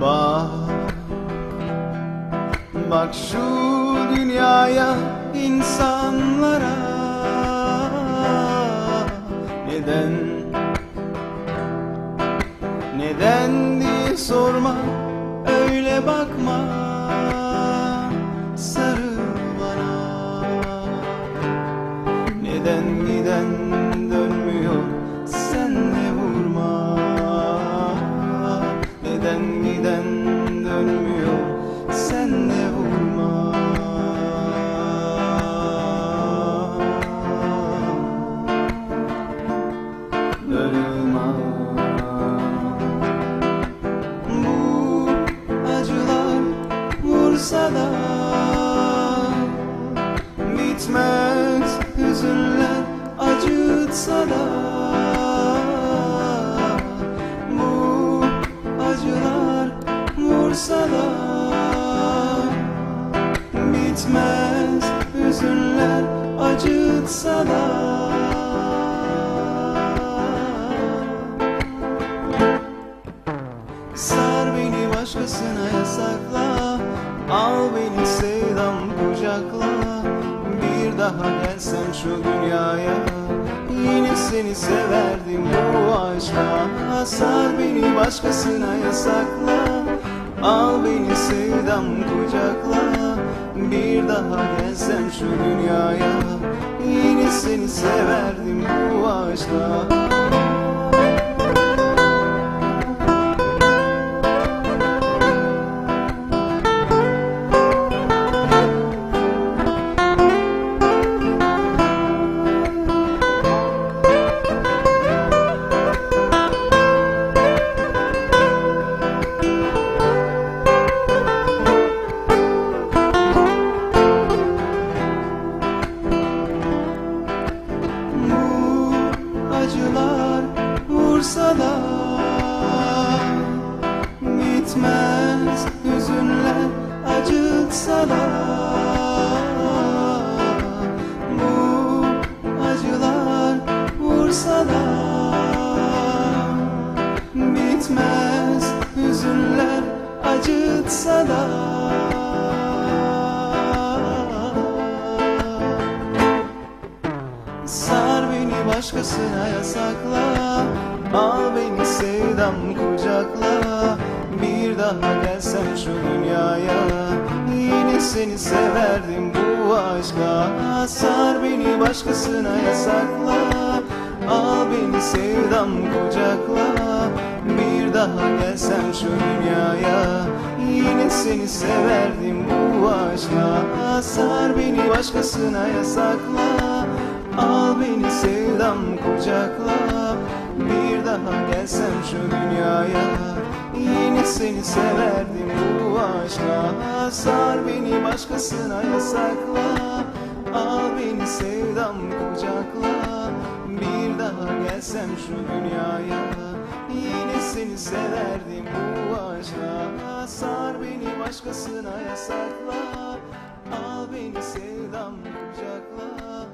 Bak. Bak şu dünyaya insanlara. Neden? Neden diye sorma Öyle bakma. Bu acılar vursa Bitmez hüzünler acıtsa Bu acılar vursa Bitmez hüzünler acıtsa da başkasına yasakla. Al beni sevdam kucakla. Bir daha gelsem şu dünyaya. Yine seni severdim bu aşka. Sar beni başkasına yasakla. Al beni sevdam kucakla. Bir daha gelsem şu dünyaya. Yine seni severdim bu aşka da Bu acılar vursa da Bitmez hüzünler acıtsa da başkasına yasakla. Al beni sevdam kucakla. Bir daha gelsem şu Yine seni severdim bu aşka. Sar beni başkasına yasakla. Al beni sevdam kucakla. Bir daha gelsem şu dünyaya. Yine seni severdim bu aşka. Sar beni başkasına yasakla. Al beni sevdam kucakla. Bir daha gelsem şu dünyaya. Yine seni severdim. bu aşka Sar beni başkasına yasakla. Al beni sevdam kucakla. Bir daha gelsem şu dünyaya. Yine seni severdim bu aşka Sar beni başkasına yasakla. Al beni sevdam kucakla